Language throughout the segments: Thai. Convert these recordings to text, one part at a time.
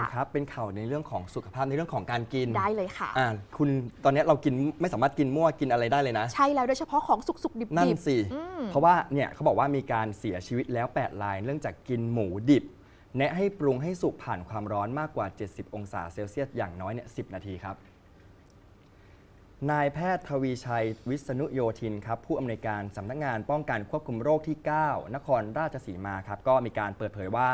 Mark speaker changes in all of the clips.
Speaker 1: งครับ เป็นข่าวในเรื่องของสุขภาพในเรื่องของการกิน
Speaker 2: ได้เลยค่ะ
Speaker 1: อ่าคุณตอนนี้เรากินไม่สามารถกินมั่วกินอะไรได้เลยนะ
Speaker 2: ใช่แล้วโดยเฉพาะของสุกๆดิบๆ
Speaker 1: นั่นสิ
Speaker 2: อืม
Speaker 1: เพราะว่าเนี่ยเขาบอกว่ามีการเสียชีวิตแล้ว 8 รายเนื่องจากกินหมูดิบแนะให้ปรุงให้สุกผ่านความร้อนมากกว่า 70 องศาเซลเซียสอย่างน้อยเนี่ย10 นาทีครับนายแพทย์ทวีชัยวิษณุโยธินครับผู้อำนวยการสำนักงานป้องกันควบคุมโรคที่ 9 นครราชสีมาครับก็มีการเปิดเผยว่า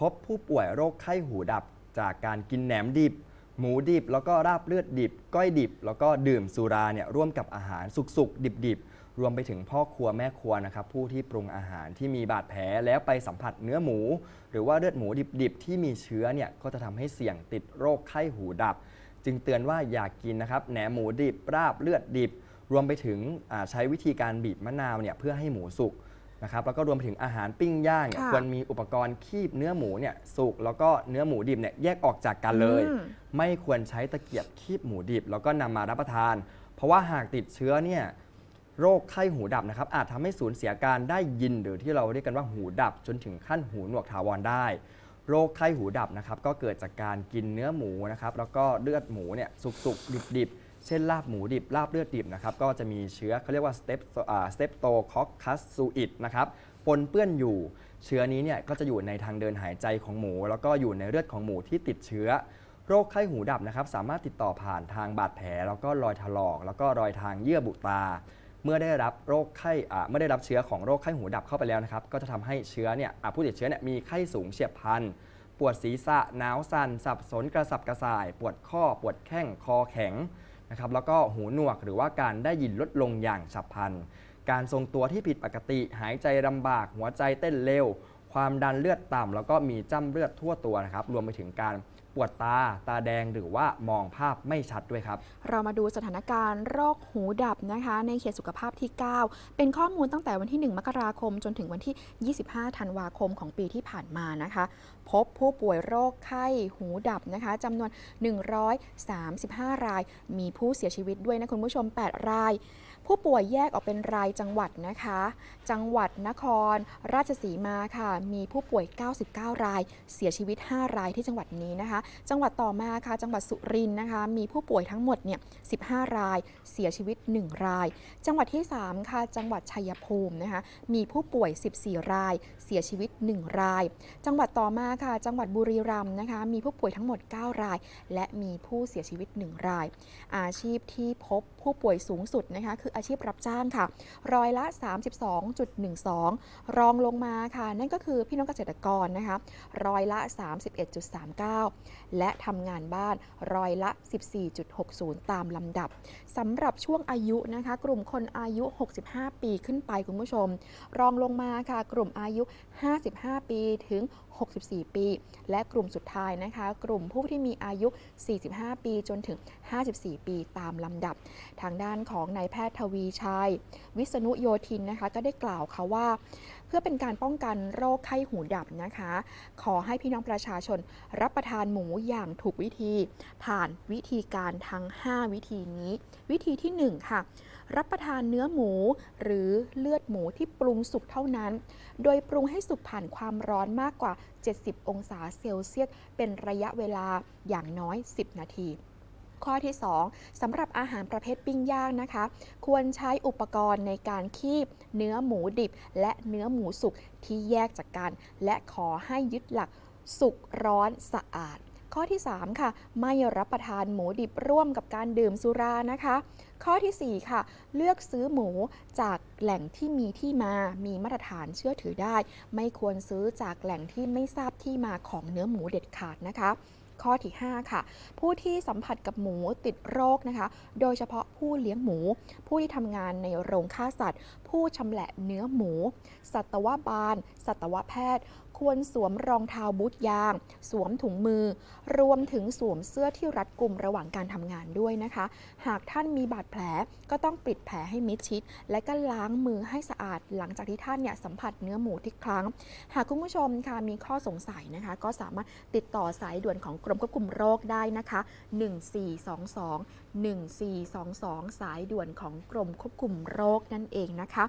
Speaker 1: พบผู้ป่วยโรคไข้หูดับ จากการกินแหนมดิบ หมูดิบ แล้วก็ราบเลือดดิบ ก้อยดิบ แล้วก็ดื่มสุราเนี่ยร่วมกับอาหารสุกๆ ดิบๆ รวมไปถึงพ่อครัวแม่ครัวนะครับผู้ที่ปรุงอาหารที่มีบาดแผลแล้วไปสัมผัสเนื้อหมู หรือว่าเลือดหมูดิบๆ ที่มีเชื้อเนี่ยก็จะทำให้เสี่ยงติดโรคไข้หูดับ จึงเตือนว่าอย่ากกินนะครับแหนมหมูดิบ ราบเลือดดิบ รวมไปถึงใช้วิธีการบีบมะนาวเนี่ยเพื่อให้หมูสุก นะครับแล้วก็รวมไปถึงอาหารปิ้งย่างเนี่ย
Speaker 2: ค่ะ
Speaker 1: ควรมีอุปกรณ์คีบเนื้อหมูเนี่ยสุกแล้วก็เนื้อหมูดิบเนี่ยแยกออกจากกันเลย
Speaker 2: อืม
Speaker 1: ไม่ควรใช้ตะเกียบคีบหมูดิบ แล้วก็นำมารับประทาน เพราะว่าหากติดเชื้อเนี่ยโรคไข้หูดับนะครับอาจทำให้สูญเสียการได้ยินหรือที่เราเรียกกันว่าหูดับ จนถึงขั้นหูหนวกถาวรได้ โรคไข้หูดับนะครับก็เกิดจากการกินเนื้อหมูนะครับแล้วก็เลือดหมูเนี่ยสุกๆดิบๆ เช่นลาบหมูดิบ ลาบเลือดดิบนะครับก็จะมีเชื้อเขาเรียกว่าสเตปสเตปโตคอคคัสซูอิดนะครับปนเปื้อนอยู่ เชื้อนี้เนี่ยก็จะอยู่ในทางเดินหายใจของหมู แล้วก็อยู่ในเลือดของหมูที่ติดเชื้อ โรคไข้หูดับนะครับสามารถติดต่อผ่านทางบาดแผล แล้วก็รอยถลอก แล้วก็รอยทางเยื่อบุตา เมื่อได้รับโรคไข้เมื่อได้รับเชื้อของโรคไข้หูดับเข้าไปแล้วนะครับก็จะทำให้เชื้อเนี่ยผู้ติดเชื้อเนี่ยมีไข้สูงเฉียบพลันปวดศีรษะหนาวสั่นสับสนกระสับกระส่าย ปวดข้อปวดแข้งคอแข็ง นะครับแล้วก็หูหนวกหรือว่าการได้ยินลดลงอย่างฉับพลัน การทรงตัวที่ผิดปกติ หายใจลำบาก หัวใจเต้นเร็ว ความดันเลือดต่ำแล้วก็มีจ้ำเลือดทั่วตัวนะครับรวมไปถึงการปวดตาตาแดงหรือว่ามองภาพไม่ชัดด้วยครับ
Speaker 2: เรามาดูสถานการณ์โรคหูดับนะคะ ในเขตสุขภาพที่ 9 เป็นข้อมูลตั้งแต่วันที่ 1 มกราคม จนถึงวันที่ 25 ธันวาคมของปีที่ผ่านมานะคะ พบผู้ป่วยโรคไข้หูดับนะคะจำนวน 135 ราย มีผู้เสียชีวิตด้วยนะคุณผู้ชม 8 ราย ผู้ป่วยแยกออกเป็นรายจังหวัดนะคะ จังหวัดนคร ราชสีมาค่ะ มีผู้ป่วย 99 ราย เสียชีวิต 5 รายที่จังหวัดนี้นะคะ จังหวัดต่อมาค่ะ จังหวัดสุรินทร์นะคะ มีผู้ป่วยทั้งหมดเนี่ย 15 ราย เสียชีวิต 1 ราย จังหวัดที่ 3 ค่ะ จังหวัดชัยภูมินะคะ มีผู้ป่วย 14 ราย เสียชีวิต 1 ราย จังหวัดต่อมาค่ะ จังหวัดบุรีรัมย์นะคะ มีผู้ป่วยทั้งหมด 9 ราย และมีผู้เสียชีวิต 1 ราย อาชีพที่พบผู้ป่วยสูงสุดนะคะคืออาชีพรับจ้างค่ะร้อยละ 32.12 รองลงมาค่ะ นั่นก็คือพี่น้องเกษตรกรนะคะร้อยละ 31.39 และทำงานบ้านร้อยละ 14.60 ตามลำดับสำหรับช่วงอายุนะคะ กลุ่มคนอายุ 65 ปีขึ้นไปคุณผู้ชม รองลงมาค่ะ กลุ่มอายุ 55 ปีถึง 64 ปี และกลุ่มสุดท้ายนะคะ กลุ่มผู้ที่มีอายุ 45 ปีจนถึง 54 ปีตามลำดับ ทางด้านของนายแพทย์ทวีชัย วิษณุโยธินนะคะก็ได้กล่าวค่ะว่า เพื่อเป็นการป้องกันโรคไข้หูดับนะคะ ขอให้พี่น้องประชาชนรับประทานหมูอย่างถูกวิธี ผ่านวิธีการทั้ง 5 วิธีนี้ วิธีที่ 1 ค่ะ รับประทานเนื้อหมูหรือเลือดหมูที่ปรุงสุกเท่านั้น โดยปรุงให้สุกผ่านความร้อนมากกว่า 70 องศาเซลเซียสเป็นระยะเวลาอย่างน้อย 10 นาที ข้อที่ 2สำหรับอาหารประเภทปิ้งย่างนะคะ ควรใช้อุปกรณ์ในการคีบ เนื้อหมูดิบ และเนื้อหมูสุกที่แยกจากกัน และขอให้ยึดหลักสุกร้อนสะอาด ข้อที่ 3 ค่ะ ไม่รับประทานหมูดิบร่วมกับการดื่มสุรานะคะ ข้อทีสี่4 ค่ะ เลือกซื้อหมูจากแหล่งที่มีที่มา มีมาตรฐานเชื่อถือได้ ไม่ควรซื้อจากแหล่งที่ไม่ทราบที่มาของเนื้อหมูเด็ดขาดนะคะ ข้อที่ 5 ค่ะ ผู้ที่สัมผัสกับหมูติดโรคนะคะ โดยเฉพาะผู้เลี้ยงหมู ผู้ที่ทำงานในโรงฆ่าสัตว์ ผู้ชำแหละเนื้อหมู สัตวบาล สัตวแพทย์ ควรสวมรองเท้าบูทยาง สวมถุงมือ รวมถึงสวมเสื้อที่รัดกุมระหว่างการทำงานด้วยนะคะ หากท่านมีบาดแผลก็ต้องปิดแผลให้มิดชิด และก็ล้างมือให้สะอาด หลังจากที่ท่านเนี่ยสัมผัสเนื้อหมูที่ครั้ง หากคุณผู้ชมค่ะมีข้อสงสัยนะคะ ก็สามารถติดต่อสายด่วนของกรมควบคุมโรคได้นะคะ 1422 1422 สายด่วนของกรมควบคุมโรคนั่นเองนะคะ